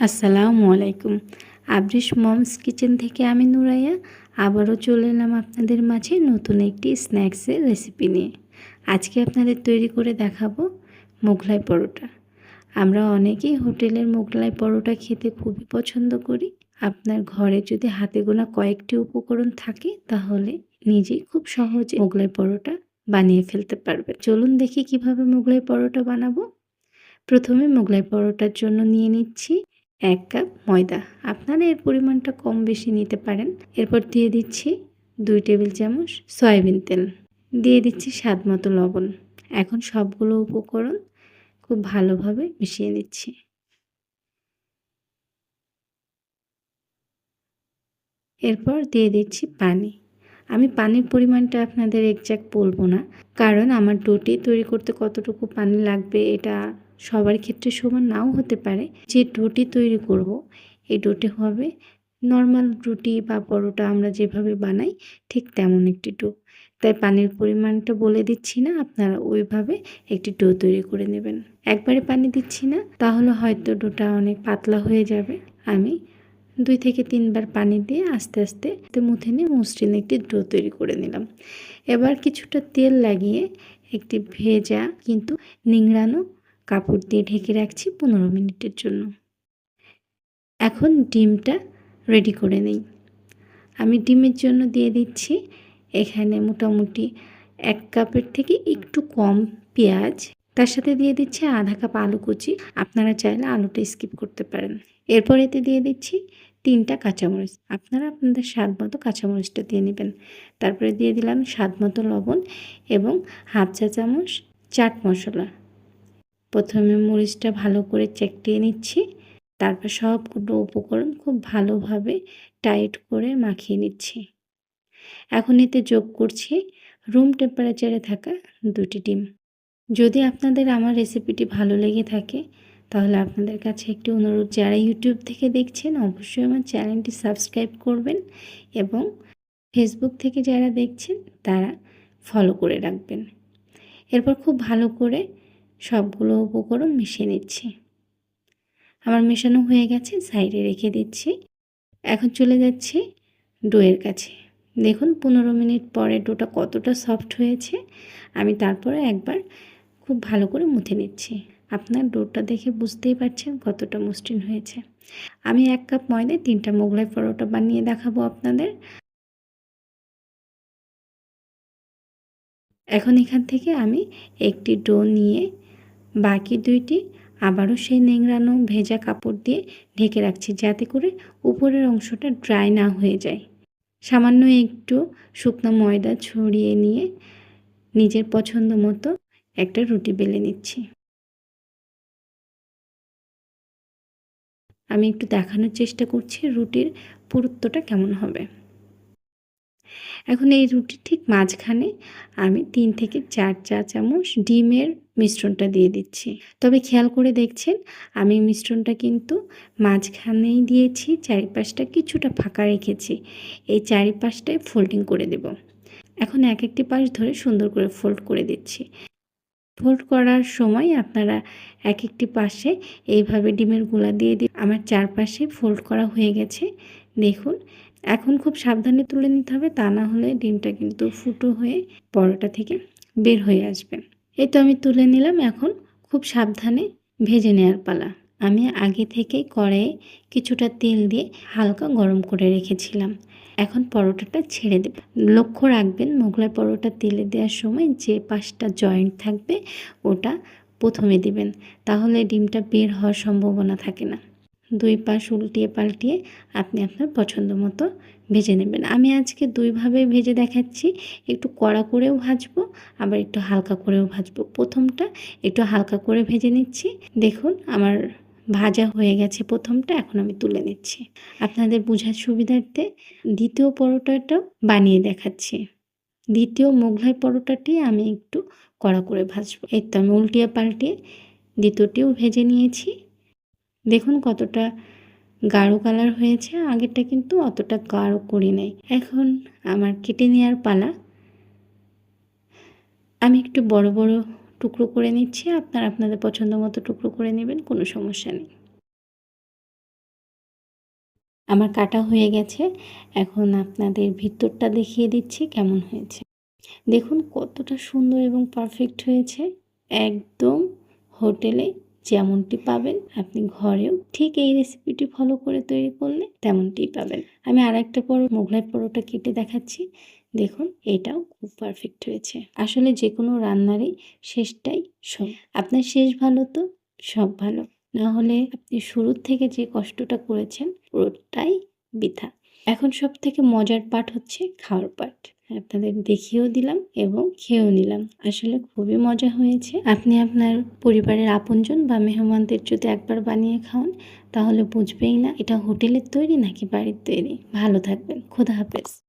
আসসালামু আলাইকুম। আবরিশ moms kitchen থেকে আমি নুরাইয়া আবারও চলে এলাম আপনাদের মাঝে নতুন একটি স্ন্যাক্সের রেসিপি নিয়ে। আজকে আপনাদের তৈরি করে দেখাবো মোগলাই পরোটা। আমরা অনেকেই হোটেলের মোগলাই পরোটা খেতে খুবই পছন্দ করি। আপনার ঘরে যদি হাতে গোনা কয়েকটি উপকরণ থাকে, তাহলে নিজেই খুব সহজে মোগলাই পরোটা বানিয়ে ফেলতে পারবে চলুন দেখি কীভাবে মোগলাই পরোটা বানাবো। প্রথমে মোগলাই পরোটার জন্য নিয়ে নিচ্ছি এক কাপ ময়দা। আপনারা এর পরিমাণটা কম বেশি নিতে পারেন। এরপর দিয়ে দিচ্ছি দুই টেবিল চামচ সয়াবিন তেল। দিয়ে দিচ্ছি স্বাদ মতো লবণ। এখন সবগুলো উপকরণ খুব ভালোভাবে মিশিয়ে নিচ্ছি। এরপর দিয়ে দিচ্ছি পানি। আমি পানির পরিমাণটা আপনাদের একজ্যাক্ট বলব না। কারণ আমার ডোটি তৈরি করতে কতটুকু পানি লাগবে এটা সবার ক্ষেত্রে সমান নাও হতে পারে। যে ডোটি তৈরি করব, এই ডোটি হবে নর্মাল রুটি বা পরোটা আমরা যেভাবে বানাই ঠিক তেমন একটি ডো তাই পানির পরিমাণটা বলে দিচ্ছি না, আপনারা ওইভাবে একটি ডো তৈরি করে নেবেন। একবারে পানি দিচ্ছি না, তাহলে হয়তো ডোটা অনেক পাতলা হয়ে যাবে। আমি দুই থেকে তিনবার পানি দিয়ে আস্তে আস্তে মুথে নিয়ে মসৃণ একটি ডো তৈরি করে নিলাম। এবার কিছুটা তেল লাগিয়ে একটি ভেজা কিন্তু নিংড়ানো কাপড় দিয়ে ঢেকে রাখছি পনেরো মিনিটের জন্য। এখন ডিমটা রেডি করে নেই। আমি ডিমের জন্য দিয়ে দিচ্ছি এখানে মোটামুটি এক কাপের থেকে একটু কম পেঁয়াজ। তার সাথে দিয়ে দিচ্ছি আধা কাপ আলু কুচি। আপনারা চাইলে আলুটা স্কিপ করতে পারেন। এরপর এতে দিয়ে দিচ্ছি তিনটা কাঁচামরিচ। আপনারা আপনাদের স্বাদ মতো কাঁচামরিচটা দিয়ে নেবেন। তারপরে দিয়ে দিলাম স্বাদ মতো লবণ এবং হাফ চা চামচ চাট মশলা। প্রথমে মরিচটা ভালো করে চেকটিয়ে নিচ্ছি। তারপর সবগুলো উপকরণ খুব ভালোভাবে টাইট করে মাখিয়ে নিচ্ছি। এখন এতে যোগ করছি রুম টেম্পারেচারে থাকা দুটি ডিম। যদি আপনাদের আমার রেসিপিটি ভালো লেগে থাকে, তাহলে আপনাদের কাছে একটি অনুরোধ, যারা ইউটিউব থেকে দেখছেন, অবশ্যই আমার চ্যানেলটি সাবস্ক্রাইব করবেন এবং ফেসবুক থেকে যারা দেখছেন, তারা ফলো করে রাখবেন। এরপর খুব ভালো করে সবগুলো উপকরণ মিশিয়ে নিচ্ছি। আমার মেশানো হয়ে গেছে, সাইডে রেখে দিচ্ছি। এখন চলে যাচ্ছি ডোয়ের কাছে। দেখুন, পনেরো মিনিট পরে ডোটা কতটা সফট হয়েছে। আমি তারপরে একবার খুব ভালো করে মুথে নিচ্ছি। আপনার ডোটা দেখে বুঝতেই পারছেন কতটা মসৃণ হয়েছে। আমি এক কাপ ময়দায় তিনটা মোগলাই পরোটা বানিয়ে দেখাবো আপনাদের। এখন এখান থেকে আমি একটি ডো নিয়ে বাকি দুইটি আবারও সেই নেংড়ানো ভেজা কাপড় দিয়ে ঢেকে রাখছি যাতে করে উপরের অংশটা ড্রাই না হয়ে যায়। সামান্য একটু শুকনো ময়দা ছড়িয়ে নিয়ে নিজের পছন্দ মতো একটা রুটি বেলে নিচ্ছি। আমি একটু দেখানোর চেষ্টা করছি রুটির পুরুত্বটা কেমন হবে। এখন এই রুটির ঠিক মাঝখানে আমি তিন থেকে চার চা চামচ ডিমের মিশ্রণটা দিয়ে দিচ্ছি। তবে খেয়াল করে দেখছেন, আমি মিশ্রণটা কিন্তু মাঝখানেই দিয়েছি, চারিপাশটা কিছুটা ফাঁকা রেখেছি। এই চারিপাশটায় ফোল্ডিং করে দেব। এখন এক একটি পাশ ধরে সুন্দর করে ফোল্ড করে দিচ্ছি। ফোল্ড করার সময় আপনারা এক একটি পাশে এইভাবে ডিমের গুঁড়া দিয়ে দিই আমার চারপাশে ফোল্ড করা হয়ে গেছে। দেখুন এখন খুব সাবধানে তুলে নিতে হবে, তা না হলে ডিমটা কিন্তু ফুটো হয়ে পরোটা থেকে বের হয়ে আসবে। এই তো আমি তুলে নিলাম এখন খুব সাবধানে ভেজে নেওয়ার পালা। আমি আগে থেকে কড়াইয়ে কিছুটা তেল দিয়ে হালকা গরম করে রেখেছিলাম। এখন পরোটাটা ছেড়ে দেবে। লক্ষ্য রাখবেন, মোগলাই পরোটা তেলে দেওয়ার সময় যে পাশটা জয়েন্ট থাকবে, ওটা প্রথমে দিবেন। তাহলে ডিমটা বের হওয়ার সম্ভাবনা থাকে না। দুই পাশ উল্টিয়ে পাল্টিয়ে আপনি আপনার পছন্দ মতো ভেজে নেবেন। আমি আজকে দুইভাবে ভেজে দেখাচ্ছি। একটু কড়া করেও ভাজবো, আবার একটু হালকা করেও ভাজবো। প্রথমটা একটু হালকা করে ভেজে নিচ্ছি। দেখুন, আমার ভাজা হয়ে গেছে প্রথমটা, এখন আমি তুলে নিচ্ছি। আপনাদের বোঝার সুবিধার্থে দ্বিতীয় পরোটাটাও বানিয়ে দেখাচ্ছি। দ্বিতীয় মোগলাই পরোটাটি আমি একটু কড়া করে ভাজবো। এই তো আমি উল্টিয়ে পাল্টিয়ে দ্বিতীয়টিও ভেজে নিয়েছি। দেখুন কতটা গাঢ় কালার হয়েছে, আগেরটা কিন্তু অতটা গাঢ় করি নাই। এখন আমার কেটে নেওয়ার পালা। আমি একটু বড় বড় টুকরো করে নিচ্ছি, আপনারা আপনাদের পছন্দ মতো টুকরো করে নেবেন, কোনো সমস্যা নেই। আমার কাটা হয়ে গেছে, এখন আপনাদের ভিতরটা দেখিয়ে দিচ্ছি কেমন হয়েছে। দেখুন কতটা সুন্দর এবং পারফেক্ট হয়েছে, একদম হোটেলে যেমনটি পাবেন, আপনি ঘরেও ঠিক এই রেসিপিটি ফলো করে তৈরি করলে তেমনটিই পাবেন। আমি আর একটা পরো মোগলাই পরোটা কেটে দেখাচ্ছি। দেখুন, এটাও খুব পারফেক্ট হয়েছে। আসলে যে কোনো রান্নারই শেষটাই সব আপনার শেষ ভালো তো সব ভালো। না হলে আপনি শুরুর থেকে যে কষ্টটা করেছেন, পুরোটাই বৃথা। এখন সব থেকে মজার পার্ট হচ্ছে খাওয়ার পার্ট আপনাদের দেখিয়েও দিলাম এবং খেয়েও নিলাম। আসলে খুবই মজা হয়েছে। আপনি আপনার পরিবারের আপনজন বা মেহমানদের যদি একবার বানিয়ে খাওয়ান, তাহলে বুঝবেই না এটা হোটেলের তৈরি নাকি বাড়ির তৈরি। ভালো থাকবেন। খোদা হাফেজ।